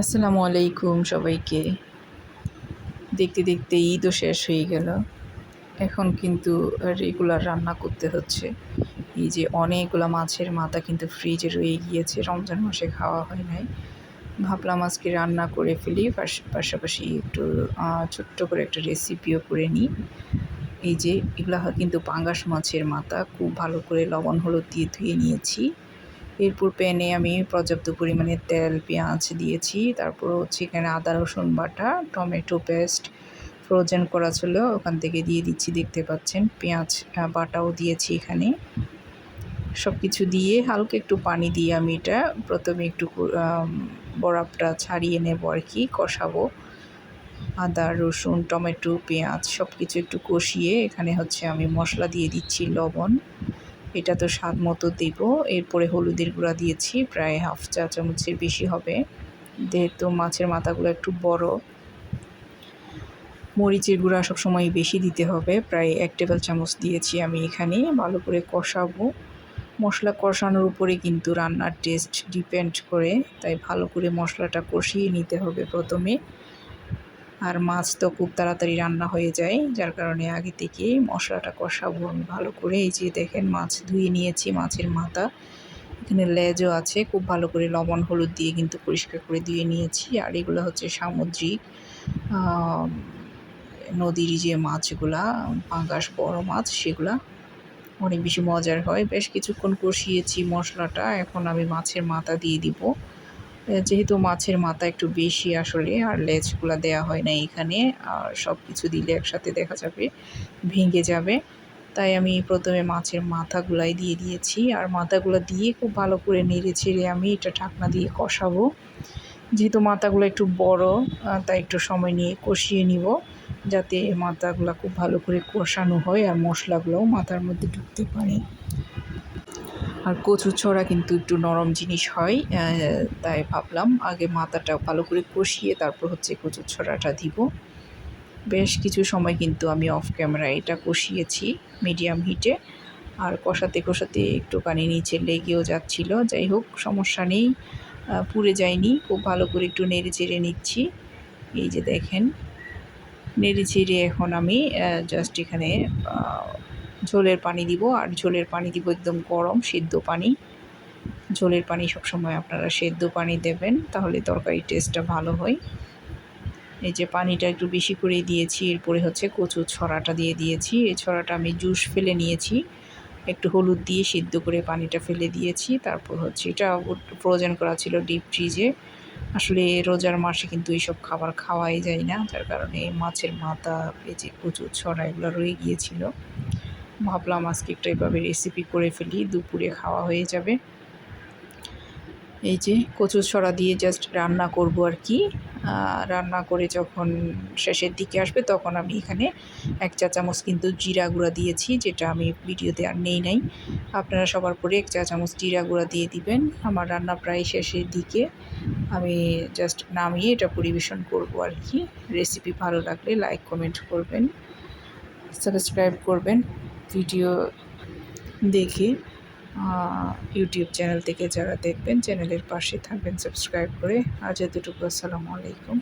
আসসালামু আলাইকুম সবাইকে। দেখতে দেখতে ঈদও শেষ হয়ে গেল। এখন কিন্তু রেগুলার রান্না করতে হচ্ছে। এই যে অনেকগুলো মাছের মাথা কিন্তু ফ্রিজে রয়ে গিয়েছে। রমজান মাসে খাওয়া হয় নাই। ভাবলাম আজকে রান্না করে ফেলি। পাশাপাশি একটু ছোট্ট করে একটা রেসিপিও করে নিই। এই যে এগুলা কিন্তু পাঙ্গাস মাছের মাথা। খুব ভালো করে লবণ, হলুদ দিয়ে ধুয়ে নিয়েছি। এরপর প্যানে আমি পর্যাপ্ত পরিমাণে তেল, পেঁয়াজ দিয়েছি। তারপর হচ্ছে এখানে আদা, রসুন বাটা, টমেটো পেস্ট ফ্রোজেন করা ছিল, ওখান থেকে দিয়ে দিচ্ছি, দেখতে পাচ্ছেন। পেঁয়াজ বাটাও দিয়েছি এখানে। সব কিছু দিয়ে হালকা একটু পানি দিয়ে আমি এটা প্রথমে একটু বরফটা ছাড়িয়ে নেব আর কি, কষাবো। আদা, রসুন, টমেটো, পেঁয়াজ সব কিছু একটু কষিয়ে এখানে হচ্ছে আমি মশলা দিয়ে দিচ্ছি, লবণ। এটা তো স্বাদ মতো দেব। এরপরে হলুদের গুঁড়া দিয়েছি, প্রায় হাফ চা চামচের বেশি হবে। যেহেতু মাছের মাথাগুলো একটু বড়, মরিচের গুঁড়া সবসময় বেশি দিতে হবে। প্রায় এক টেবিল চামচ দিয়েছি আমি এখানে, ভালো করে কষাবো। মশলা কষানোর উপরে কিন্তু রান্নার টেস্ট ডিপেন্ড করে, তাই ভালো করে মশলাটা কষিয়ে নিতে হবে প্রথমে। আর মাছ তো খুব তাড়াতাড়ি রান্না হয়ে যায়, যার কারণে আগে থেকেই মশলাটা কষাবো আমি ভালো করে। এই যে দেখেন মাছ ধুয়ে নিয়েছি, মাছের মাথা। এখানে লেজও আছে, খুব ভালো করে লবণ, হলুদ দিয়ে কিন্তু পরিষ্কার করে ধুয়ে নিয়েছি। আর এগুলো হচ্ছে সামুদ্রিক নদীর যে মাছগুলা, পাঙ্গাস, বড় মাছ, সেগুলা। অনেক বেশি মজার হয়। বেশ কিছুক্ষণ কষিয়েছি মশলাটা, এখন আমি মাছের মাথা দিয়ে দিব। যেহেতু মাছের মাথা একটু বেশি আসলে, আর লেজগুলো দেওয়া হয় না এখানে, আর সব কিছু দিলে একসাথে দেখা যাবে, ভেঙে যাবে। তাই আমি প্রথমে মাছের মাথাগুলাই দিয়ে দিয়েছি, আর মাথাগুলো দিয়ে খুব ভালো করে নেড়ে ছেড়ে আমি এটা ঢাকনা দিয়ে কষাবো। যেহেতু মাথাগুলো একটু বড় তাই একটু সময় নিয়ে কষিয়ে নিব, যাতে মাথাগুলো খুব ভালো করে কষানো হয়, আর মশলাগুলোও মাথার মধ্যে ঢুকতে পারে। আর কচু ছড়া কিন্তু একটু নরম জিনিস হয় তাই ভাবলাম আগে মাথাটা ভালো করে কষিয়ে তারপর হচ্ছে কচু ছড়াটা দিব। বেশ কিছু সময় কিন্তু আমি অফ ক্যামেরা এটা কষিয়েছি মিডিয়াম হিটে আর কষাতে কষাতে একটুখানি নিচে লেগেও যাচ্ছিল, যাই হোক সমস্যা নেই পুড়ে যায়নি, খুব ভালো করে একটু নেড়ে চেড়ে নিচ্ছি। এই যে দেখেন, নেড়ে চেড়ে এখন আমি জাস্ট এখানে ঝোলের পানি দিব, আর ঝোলের পানি দিব একদম গরম, সেদ্ধ পানি। ঝোলের পানি সবসময় আপনারা সেদ্ধ পানি দেবেন, তাহলে তরকারির টেস্টটা ভালো হয়। এই যে পানিটা একটু বেশি করে দিয়েছি, এরপরে হচ্ছে কচু ছড়াটা দিয়ে দিয়েছি। এই ছড়াটা আমি জুস ফেলে নিয়েছি, একটু হলুদ দিয়ে সিদ্ধ করে পানিটা ফেলে দিয়েছি। তারপর হচ্ছে এটা ফ্রোজেন করা ছিল ডিপ ফ্রিজে। আসলে রোজার মাসে কিন্তু এইসব খাবার খাওয়াই যায় না, যার কারণে মাছের মাথা, এই যে কচুর ছড়া এগুলো রয়ে গিয়েছিল। ভাবলাম আজকে একটা এভাবে রেসিপি করে ফেলি, দুপুরে খাওয়া হয়ে যাবে। এই যে কচু ছড়া দিয়ে জাস্ট রান্না করব আর কি। রান্না করে যখন শেষের দিকে আসবে তখন আমি এখানে এক চা চামচ কিন্তু জিরা গুঁড়া দিয়েছি, যেটা আমি ভিডিওতে আর নেই নাই। আপনারা সবার পরে এক চা চামচ জিরা গুঁড়া দিয়ে দিবেন। আমার রান্না প্রায় শেষের দিকে। আমি জাস্ট নামিয়ে এটা পরিবেশন করব আর কি। রেসিপি ভালো লাগলে লাইক কমেন্ট করবেন সাবস্ক্রাইব করবেন। ভিডিও দেখি ইউটিউব চ্যানেল থেকে যারা দেখবেন চ্যানেলের পাশে থাকবেন সাবস্ক্রাইব করে। আজ এতটুকু, আসসালামু আলাইকুম।